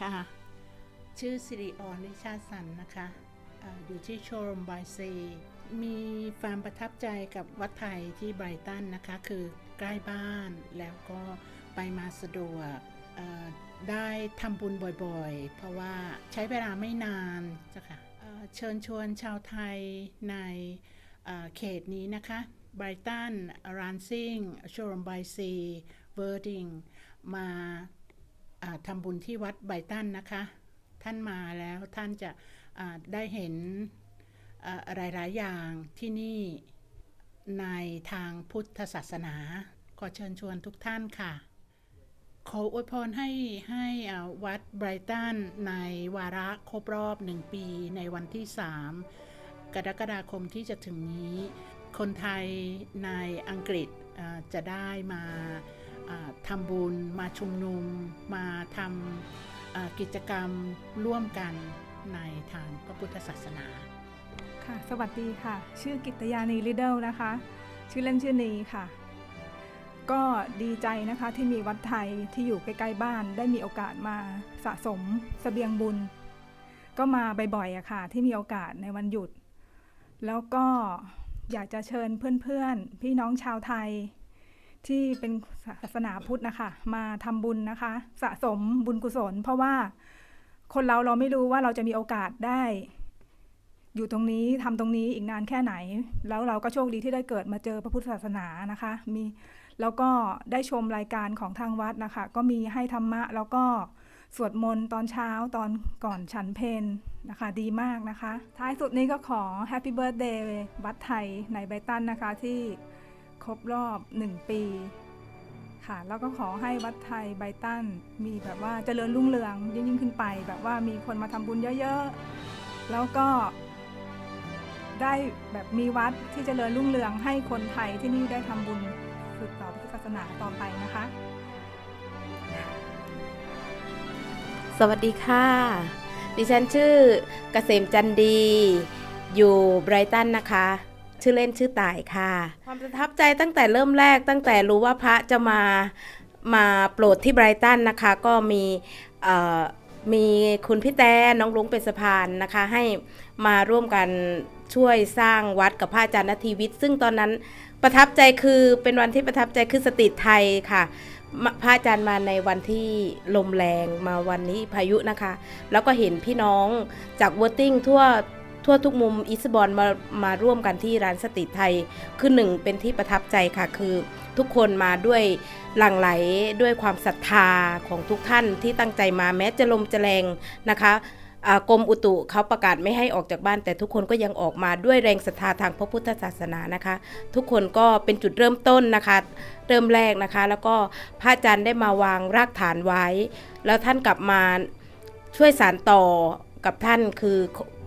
ค่ะ ชื่อสิริออนริชาสันนะคะออยู่ที่โชรมบายซีมีความประทับใจกับวัดไทยที่ไบรตันนะคะ คือใกล้บ้านแล้วก็ไปมาสะดวกได้ทำบุญบ่อยๆ เพราะว่าใช้เวลาไม่นานจ้ะค่ะเชิญชวนชาวไทยในเขตนี้นะคะไบรตันรานซิงโชว์รูมบายซีเวอร์ดิงมา ทำบุญที่วัดไบตันนะคะ ท่านมาแล้วท่านจะได้เห็นอ่าหลาย ๆ อย่างที่นี่ในทางพุทธศาสนา ขอเชิญชวนทุกท่านค่ะ ขออวยพรให้ให้วัดไบรตันในวาระครบรอบหนึ่งปีในวันที่ 3 กรกฎาคมที่จะถึงนี้ คนไทยในอังกฤษจะได้มาอ่า ทำบุญ มาชุมนุม มาทำอ่ากิจกรรมร่วมกันในทางพระพุทธศาสนาค่ะ สวัสดีค่ะ ชื่อกิตยานีลิเดลนะคะ ชื่อเล่นชื่อนีค่ะ ก็ดีใจนะคะที่มีวัดไทยที่อยู่ใกล้ๆบ้านได้มีโอกาสมาสะสมเสบียงบุญ ก็มาบ่อยๆอะค่ะ ที่มีโอกาสในวันหยุด แล้วก็อยากจะเชิญเพื่อนๆ พี่น้องชาวไทย ที่เป็นศาสนาพุทธนะคะ มาทำบุญนะคะ สะสมบุญกุศล เพราะว่าคนเราเราไม่รู้ว่าเราจะมีโอกาสได้ อยู่ตรงนี้ทำตรงนี้อีกนานแค่ไหน แล้วเราก็โชคดีที่ได้เกิดมาเจอพระพุทธศาสนานะคะ มีแล้วก็ได้ชมรายการของทางวัดนะคะ ก็มีให้ธรรมะแล้วก็สวดมนต์ตอนเช้าตอนก่อนฉันเพนนะคะ ดีมากนะคะ ท้ายสุดนี้ก็ขอ Happy Birthday วัดไทยในไบตันนะคะที่ ครบรอบ 1 ปี ค่ะ แล้วก็ขอให้วัดไทยไบรตันมีแบบว่าเจริญรุ่งเรืองยิ่งยิ่งขึ้นไป แบบว่ามีคนมาทำบุญเยอะๆ แล้วก็ได้แบบมีวัดที่เจริญรุ่งเรืองให้คนไทยที่นี่ได้ทำบุญสืบต่อนพุทธศาสนาต่อไปนะคะ สวัสดีค่ะ ดิฉันชื่อเกษมจันดี อยู่ไบรตันนะคะ ชื่อเล่นชื่อต่ายค่ะ ความประทับใจตั้งแต่เริ่มแรกตั้งแต่รู้ว่าพระจะมามาโปรดที่ไบรตันนะคะ ก็มีมีคุณพี่แต้น้องลุงเป็นสะพานนะคะ ให้มาร่วมกันช่วยสร้างวัดกับพระอาจารย์นทีวิทย์ซึ่งตอนนั้นประทับใจคือเป็นวันที่ประทับใจคือสติไทยค่ะพระอาจารย์มาในวันที่ลมแรงมาวันนี้พายุนะคะ แล้วก็เห็นพี่น้องจากวอร์ติ้งทั่ว ทั่วทุกมุมอิสบอนมามาร่วมกันที่ร้านสติไทย คือหนึ่งเป็นที่ประทับใจค่ะ คือทุกคนมาด้วยหลั่งไหลด้วยความศรัทธาของทุกท่านที่ตั้งใจมาแม้จะลมจะแรงนะคะอ่ากรมอุตุเขาประกาศไม่ให้ออกจากบ้าน แต่ทุกคนก็ยังออกมาด้วยแรงศรัทธาทางพระพุทธศาสนานะคะ ทุกคนก็เป็นจุดเริ่มต้นนะคะ เริ่มแรกนะคะ แล้วก็พระอาจารย์ได้มาวางรากฐานไว้ แล้วท่านกลับมาช่วยสารต่อ กับท่านคือ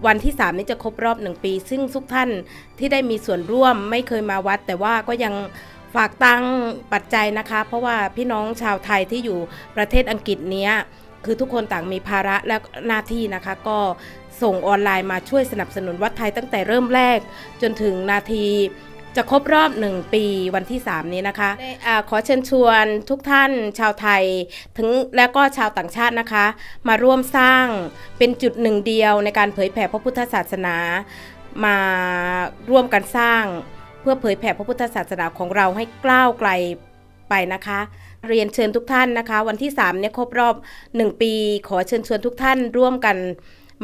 วันที่ 3 นี้จะครบรอบหนึ่งปี ซึ่งทุกท่านที่ได้มีส่วนร่วมไม่เคยมาวัด แต่ว่าก็ยังฝากตังปัจจัยนะคะ เพราะว่าพี่น้องชาวไทยที่อยู่ประเทศอังกฤษเนี้ยคือทุกคนต่างมีภาระและหน้าที่นะคะ ก็ส่งออนไลน์มาช่วยสนับสนุนวัดไทยตั้งแต่เริ่มแรกจนถึงนาที จะครบรอบหนึ่งปีวันที่ 3 นี้นะคะได้อ่าขอเชิญชวนทุกท่านชาวไทย ถึงแล้วก็ชาวต่างชาตินะคะ มาร่วมสร้างเป็นจุดหนึ่งเดียวในการเผยแผ่พระพุทธศาสนา มาร่วมกันสร้าง เพื่อเผยแผ่พระพุทธศาสนาของเราให้กล้าวไกลไปนะคะ เรียนเชิญทุกท่านนะคะ วันที่3เนี่ยครบรอบ 1 ปี ขอเชิญชวนทุกท่านร่วมกัน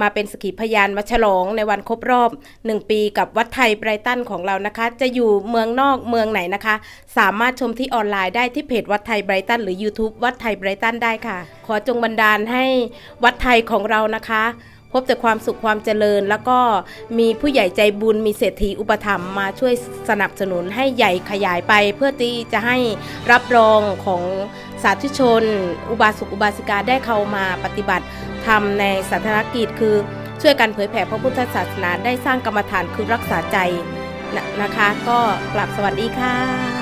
มาเป็นสกขีพยานมาฉลองในวันครบรอบ 1 ปีกับวัดไทยไบรตันของเรานะคะ จะอยู่เมืองนอกเมืองไหนนะคะ สามารถชมที่ออนไลน์ได้ที่เพจวัดไทยไบรตันหรือ YouTube วัดไทยไบรตันได้ค่ะ ขอจงบันดาลให้วัดไทยของเรานะคะ พบแต่ความสุขความเจริญ แล้วก็มีผู้ใหญ่ใจบุญมีเศรษฐีอุปถัมภ์มาช่วยสนับสนุนให้ใหญ่ขยายไป เพื่อที่จะให้รับรองของ สาธุชน อุบาสกอุบาสิกาได้เข้ามาปฏิบัติธรรมในสาธารณกิจคือช่วยกันเผยแผ่พระพุทธศาสนาได้สร้างกรรมฐานคือรักษาใจนนะคะ ก็กลับสวัสดีค่ะ